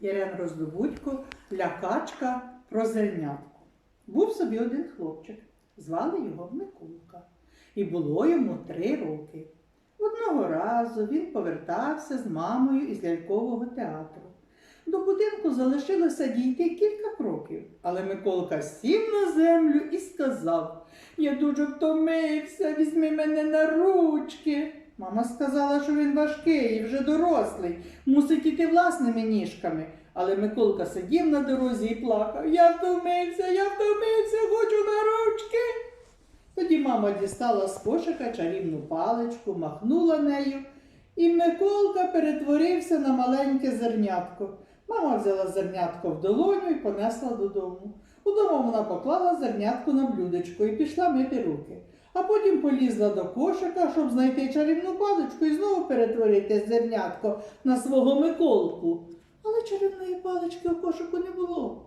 Ірен Роздобудько, лякачка про зернятку. Був собі один хлопчик, звали його Миколка, і було йому три роки. Одного разу він повертався з мамою із лялькового театру. До будинку залишилося дійти кілька кроків, але Миколка сів на землю і сказав: Я дуже втомився, візьми мене на ручки. Мама сказала, що він важкий і вже дорослий, мусить іти власними ніжками. Але Миколка сидів на дорозі і плакав. Я втомився, я втомився, хочу на ручки. Тоді мама дістала з кошика чарівну паличку, махнула нею, і Миколка перетворився на маленьке зернятко. Мама взяла зернятко в долоню і понесла додому. Удома вона поклала зернятко на блюдечко і пішла мити руки. А потім полізла до кошика, щоб знайти чарівну паличку і знову перетворити зернятко на свого Миколку. Але чарівної палички у кошику не було.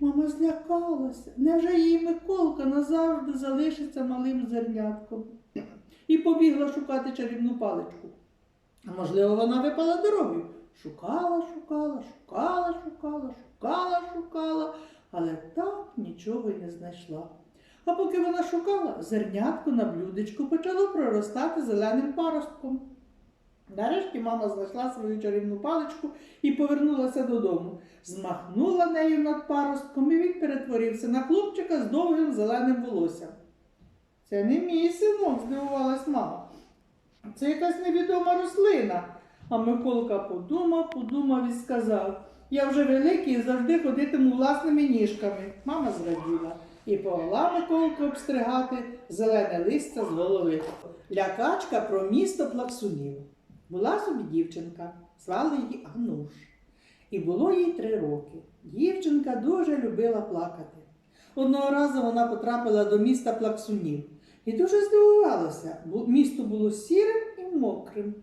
Мама злякалася. Невже її Миколка назавжди залишиться малим зернятком? І побігла шукати чарівну паличку. А можливо, вона випала дорогою. Шукала, шукала, шукала, шукала, шукала, шукала, але так нічого й не знайшла. А поки вона шукала, зернятко на блюдечку почало проростати зеленим паростком. Нарешті мама знайшла свою чарівну паличку і повернулася додому. Змахнула нею над паростком, і він перетворився на хлопчика з довгим зеленим волоссям. Це не мій синок, здивувалась мама. Це якась невідома рослина. А Миколка подумав, подумав і сказав: Я вже великий і завжди ходитиму власними ніжками. Мама зраділа і повела Миколку обстригати зелене листя з голови. Лякачка про місто плаксунів. Була собі дівчинка, звали її Ануш. І було їй три роки. Дівчинка дуже любила плакати. Одного разу вона потрапила до міста плаксунів і дуже здивувалася, бо місто було сірим і мокрим.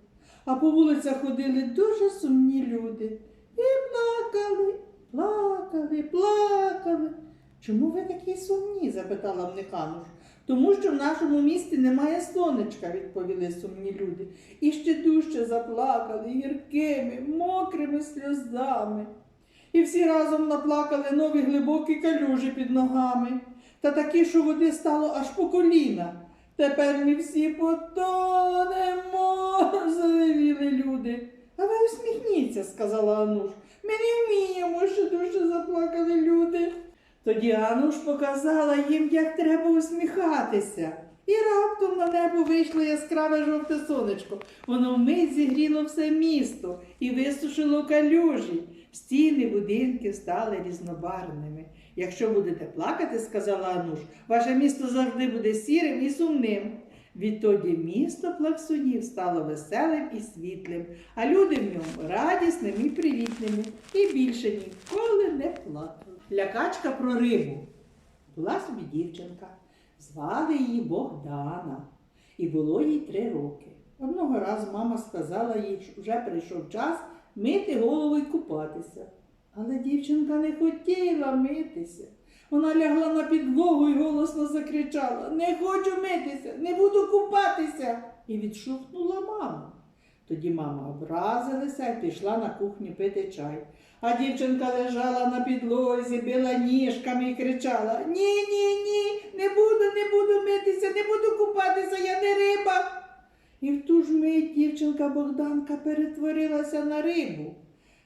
А по вулицях ходили дуже сумні люди. І плакали, плакали, плакали. Чому ви такі сумні? запитала в них Ануш. Тому що в нашому місті немає сонечка, відповіли сумні люди. І ще дужче заплакали гіркими, мокрими сльозами. І всі разом наплакали нові глибокі калюжі під ногами, та такі, що води стало аж по коліна. Тепер ми всі потонемо, заревіли люди. А ви усміхніться, сказала Ануш. Ми не вміємо, що дуже заплакали люди. Тоді Ануш показала їм, як треба усміхатися. І раптом на небо вийшло яскраве жовте сонечко. Воно вмить зігріло все місто і висушило калюжі. Стіни будинки стали різнобарвними. Якщо будете плакати, сказала Ануш, ваше місто завжди буде сірим і сумним. Відтоді місто плаксунів стало веселим і світлим, а люди в ньому радісними і привітними, і більше ніколи не плакали. Лякачка про рибу. Була собі дівчинка, звали її Богдана, і було їй три роки. Одного разу мама сказала їй, що вже прийшов час мити голову і купатися. Але дівчинка не хотіла митися. Вона лягла на підлогу і голосно закричала Не хочу митися, не буду купатися. І відшухнула маму. Тоді мама образилася і пішла на кухню пити чай. А дівчинка лежала на підлозі, била ніжками і кричала Ні, ні, ні, не буду, не буду митися, не буду купатися, я не риба. І в ту ж мить дівчинка Богданка перетворилася на рибу.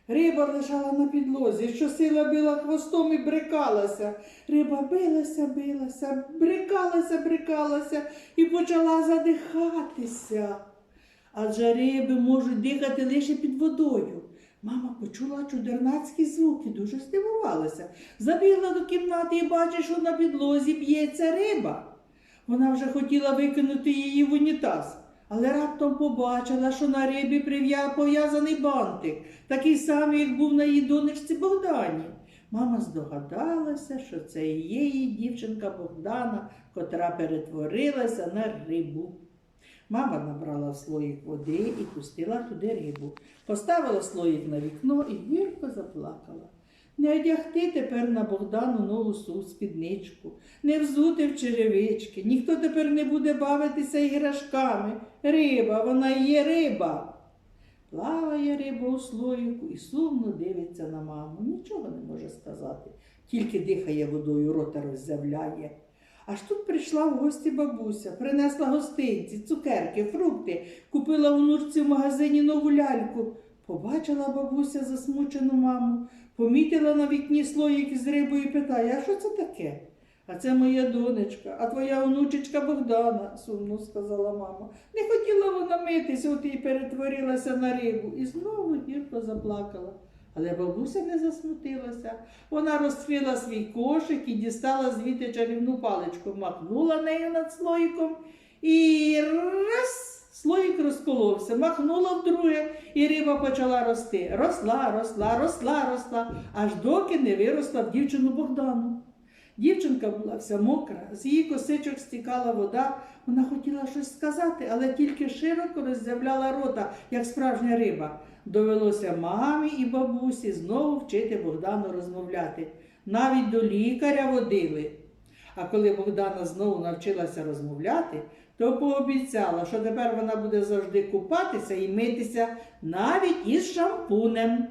Риба лежала на підлозі, щосила била хвостом і брикалася. Риба билася, билася, брикалася, брикалася і почала задихатися. Адже риби можуть дихати лише під водою. Мама почула чудернацькі звуки, дуже здивувалася. Забігла до кімнати і бачить, що на підлозі б'ється риба. Вона вже хотіла викинути її в унітаз, але раптом побачила, що на рибі прив'я- пов'язаний бантик, такий самий, як був на її донечці Богдані. Мама здогадалася, що це є її дівчинка Богдана, котра перетворилася на рибу. Мама набрала слоїк води і пустила туди рибу. Поставила слоїк на вікно і гірко заплакала. Не одягти тепер на Богдану нову спідничку, не взути в черевички, ніхто тепер не буде бавитися іграшками. Риба, вона є риба. Плаває риба у слоїку і сумно дивиться на маму. Нічого не може сказати, тільки дихає водою, рота роззявляє. Аж тут прийшла в гості бабуся, принесла гостинці, цукерки, фрукти, купила внучці в магазині нову ляльку. Побачила бабуся засмучену маму, помітила на вікні слоїк із рибою і питає, а що це таке? А це моя донечка, а твоя онучечка Богдана, сумно сказала мама. Не хотіла вона митися, от і перетворилася на рибу. І знову гірко заплакала. Але бабуся не засмутилася. Вона розкрила свій кошик і дістала звідти чарівну паличку, махнула нею над слоїком і раз слоїк розколовся, махнула вдруге, і риба почала рости. Росла, росла, росла, росла, аж доки не виросла в дівчину Богдану. Дівчинка була вся мокра, з її косичок стікала вода. Вона хотіла щось сказати, але тільки широко роззявляла рота, як справжня риба. Довелося мамі і бабусі знову вчити Богдану розмовляти. Навіть до лікаря водили. А коли Богдана знову навчилася розмовляти, то пообіцяла, що тепер вона буде завжди купатися і митися навіть із шампунем.